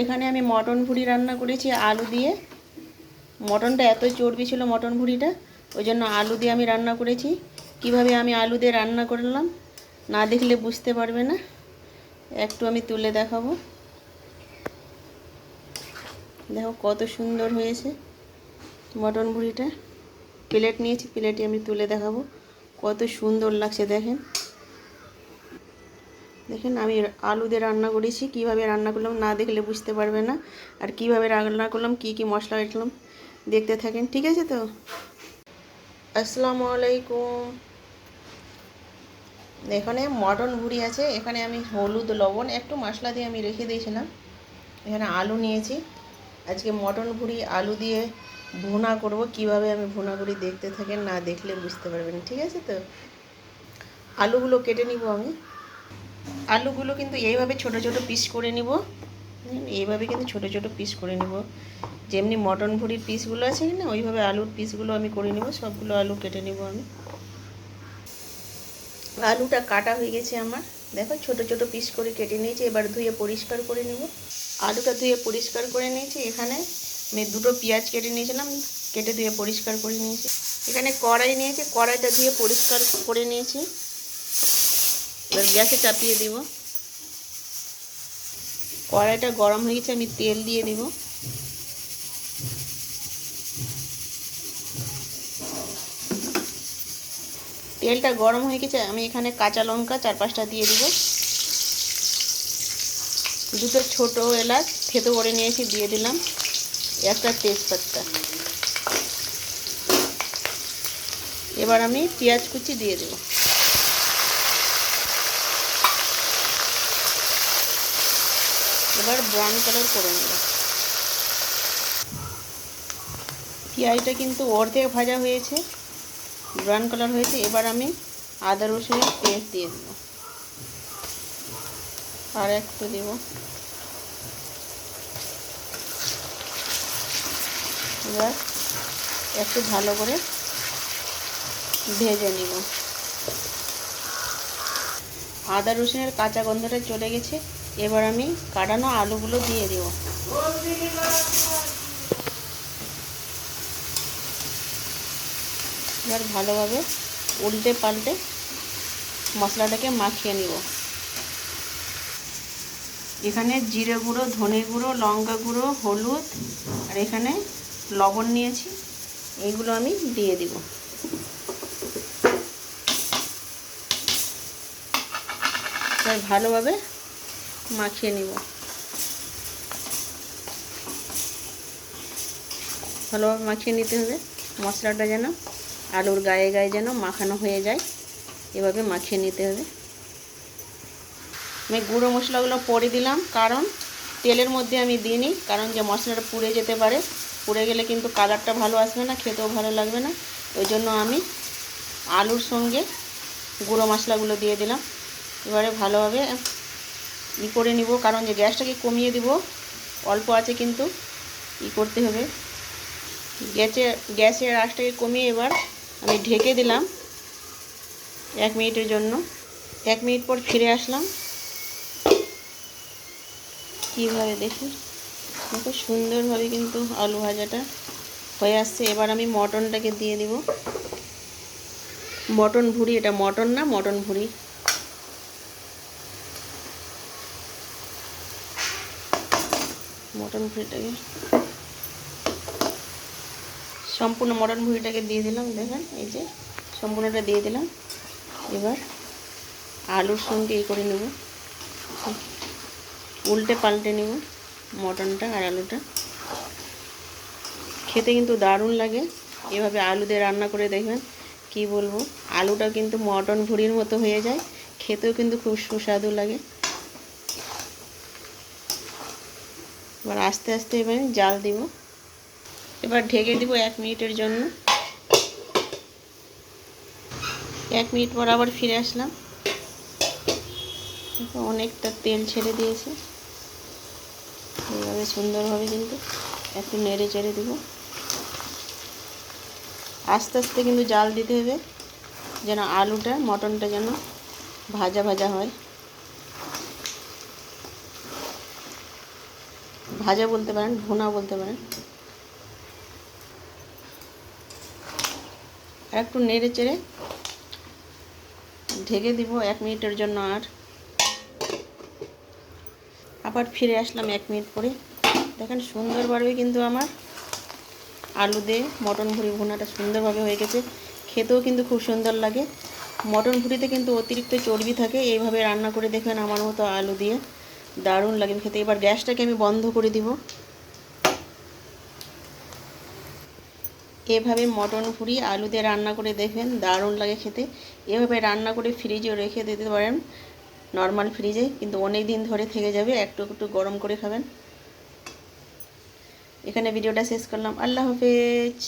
এখানে আমি মটন ভুড়ি রান্না করেছি, আলু দিয়ে। মটনটা এত চর্বি ছিল মটন ভুড়িটা, ওই জন্য আলু দিয়ে আমি রান্না করেছি। কীভাবে আমি আলু দিয়ে রান্না করলাম, না দেখলে বুঝতে পারবে না। একটু আমি তুলে দেখাবো। দেখো কত সুন্দর হয়েছে মটন ভুড়িটা। প্লেট নিয়েছি, প্লেটে আমি তুলে দেখাবো। কত সুন্দর লাগছে দেখেন। দেখেন, আমি আলু দিয়ে রান্না করেছি, কীভাবে রান্না করলাম না দেখলে বুঝতে পারবে না। আর কীভাবে রান্না করলাম, কি কি মশলা রাখলাম, দেখতে থাকেন, ঠিক আছে তো? আসসালামু আলাইকুম। এখানে মটন ভুড়ি আছে, এখানে আমি হলুদ, লবণ, একটু মশলা দিয়ে আমি রেখে দিয়েছিলাম। এখানে আলু নিয়েছি। আজকে মটন ভুড়ি আলু দিয়ে ভুনা করব, কীভাবে আমি ভুনা করি দেখতে থাকেন, না দেখলে বুঝতে পারবেন, ঠিক আছে তো? আলুগুলো কেটে নিব আমি। আলুগুলো কিন্তু এইভাবে ছোট ছোট পিস করে নিব। এইভাবে কিন্তু ছোট ছোট পিস করে নিব। যেমনি মটন ভুড়ির পিসগুলো আছে না, ওইভাবে আলুর পিসগুলো আমি করে নিব, সবগুলো আলু কেটে নিব আমি। আলুটা কাটা হয়ে গেছে আমার। দেখো, ছোট ছোট পিস করে কেটে নিয়েছি, এবার ধুয়ে পরিষ্কার করে নেব। আলুটা ধুয়ে পরিষ্কার করে নিয়েছি, এখানে আমি দুটো পেঁয়াজ কেটে নিয়েছিলাম, কেটে ধুয়ে পরিষ্কার করে নিয়েছি। এখানে কড়াই নিয়েছি, কড়াইটা ধুয়ে পরিষ্কার করে নিয়েছি। এবার গ্যাসে চাপিয়ে দিব। কড়াইটা গরম হয়ে গেছে, আমি তেল দিয়ে দিব। তেলটা গরম হয়ে গেছে, আমি এখানে কাঁচা লঙ্কা চার পাঁচটা দিয়ে দিব। দুটো ছোট এলাচ থেতো করে নিয়েছি, দিয়ে দিলাম একটা তেজপাতা। এবার আমি পেঁয়াজ কুচি দিয়ে দেব। এবার ব্রাউন কালার করে নেব। পেঁয়াজটা কিন্তু অর্ধেক ভাজা হয়েছে ব্রাউন কালার হয়েছে। এবার আমি আদা রসুনের পেস্ট দিয়ে দেব। আর একটু দেব। এবার একটু ভালো করে ভেজে নিব। আদা রসুনের কাঁচা গন্ধটা চলে গেছে। এবার আমি কাটানো আলুগুলো দিয়ে দেব। এবার ভালোভাবে উল্টে পাল্টে মশলাটাকে মাখিয়ে নিব। এখানে জিরে গুঁড়ো, ধনে গুঁড়ো, লঙ্কা গুঁড়ো, হলুদ, আর এখানে লবণ নিয়েছি, এইগুলো আমি দিয়ে দিব। ভালোভাবে মাখিয়ে নিব। ভালোভাবে মাখিয়ে নিতে হবে। মশলাটা যেন আলুর গায়ে গায়ে যেন মাখানো হয়ে যায়, এভাবে মাখিয়ে নিতে হবে। আমি গুঁড়ো মশলাগুলো পরে দিলাম, কারণ তেলের মধ্যে আমি দিইনি, কারণ যে মশলাটা পুড়ে যেতে পারে, পুড়ে গেলে কিন্তু কালারটা ভালো আসবে না, খেতেও ভালো লাগবে না। ওই জন্য আমি আলুর সঙ্গে গুঁড়ো মশলাগুলো দিয়ে দিলাম। এবারে ভালোভাবে ই করে নিব, কারণ যে গ্যাসটাকে কমিয়ে দিব, অল্প আছে কিন্তু ই করতে হবে। গ্যাসে, গ্যাসের আঁচটাকে কমিয়ে এবার আমি ঢেকে দিলাম এক মিনিটের জন্য। এক মিনিট পর ফিরে আসলাম। কীভাবে দেখি দেখো সুন্দরভাবে কিন্তু আলু ভাজাটা হয়ে আসছে। এবার আমি মটনটাকে দিয়ে দিব। মটন ভুড়ি, এটা মটন না, মটন ভুড়ি। মটন ভুড়িটাকে সম্পূর্ণ মটন ভুড়িটাকে দিয়ে দিলাম, দেখেন, এই যে, সম্পূর্ণটা দিয়ে দিলাম। এবার আলুর সঙ্গে এই করে নেব। উল্টে পাল্টে নেব মটনটা আর আলুটা। খেতে কিন্তু দারুণ লাগে। এভাবে আলু দিয়ে রান্না করে দেখবেন, কি বলব? আলুটা কিন্তু মটন ভুড়ির মতো হয়ে যায়। খেতেও কিন্তু খুব সুস্বাদু লাগে। এবার আস্তে আস্তে এবার জাল দিব। এবার ঢেকে দিব এক মিনিটের জন্য। এক মিনিট পর আবার ফিরে আসলাম। অনেকটা তেল ছেড়ে দিয়েছে। এইভাবে সুন্দরভাবে কিন্তু একটু নেড়ে চেড়ে দেব। আস্তে আস্তে কিন্তু জাল দিতে হবে, যেন আলুটা, মটনটা যেন ভাজা ভাজা হয়। ভাজা বলতে পারেন, ভুনা বলতে পারেন। আর একটু নেড়ে চেড়ে ঢেকে দিব এক মিনিটের জন্য আর। আবার ফিরে আসলাম এক মিনিট পরে। দেখেন সুন্দরভাবে কিন্তু আমার আলু দিয়ে মটন ভুড়ি ভুনাটা সুন্দরভাবে হয়ে গেছে। খেতেও কিন্তু খুব সুন্দর লাগে। মটন ভুড়িতে কিন্তু অতিরিক্ত চর্বি থাকে, এইভাবে রান্না করে দেখবেন আমার মতো আলু দিয়ে। দারুণ লাগে খেতে। এবার গ্যাসটাকে আমি বন্ধ করে দিব। এভাবে মটন ভুড়ি আলু দিয়ে রান্না করে দেখবেন দারুণ লাগে খেতে। এভাবে রান্না করে ফ্রিজেও রেখে দিতে পারেন নর্মাল ফ্রিজে কিন্তু অনেক দিন ধরে থেকে যাবে, একটু একটু গরম করে খাবেন। এখানে ভিডিওটা শেষ করলাম। আল্লাহ হাফেজ।